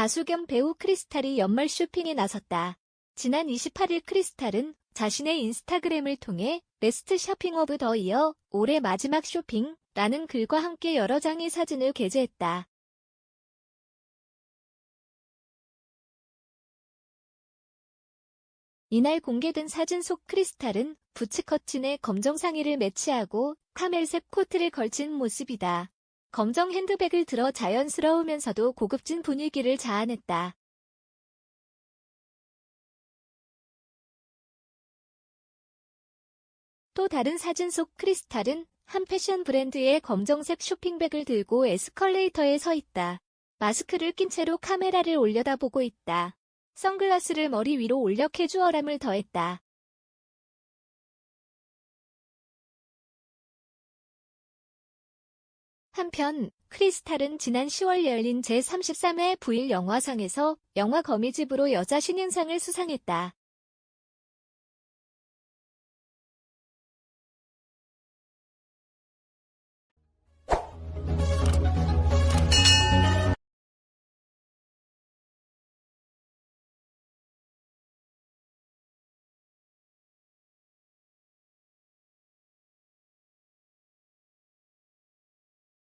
가수 겸 배우 크리스탈이 연말 쇼핑에 나섰다. 지난 28일 크리스탈은 자신의 인스타그램을 통해 베스트 쇼핑 오브 더 이어 올해 마지막 쇼핑 라는 글과 함께 여러 장의 사진을 게재했다. 이날 공개된 사진 속 크리스탈은 부츠 커튼에 검정 상의를 매치하고 카멜색 코트를 걸친 모습이다. 검정 핸드백을 들어 자연스러우면서도 고급진 분위기를 자아냈다. 또 다른 사진 속 크리스탈은 한 패션 브랜드의 검정색 쇼핑백을 들고 에스컬레이터에 서 있다. 마스크를 낀 채로 카메라를 올려다보고 있다. 선글라스를 머리 위로 올려 캐주얼함을 더했다. 한편 크리스탈은 지난 10월 열린 제33회 부일 영화상에서 영화 거미집으로 여자 신인상을 수상했다.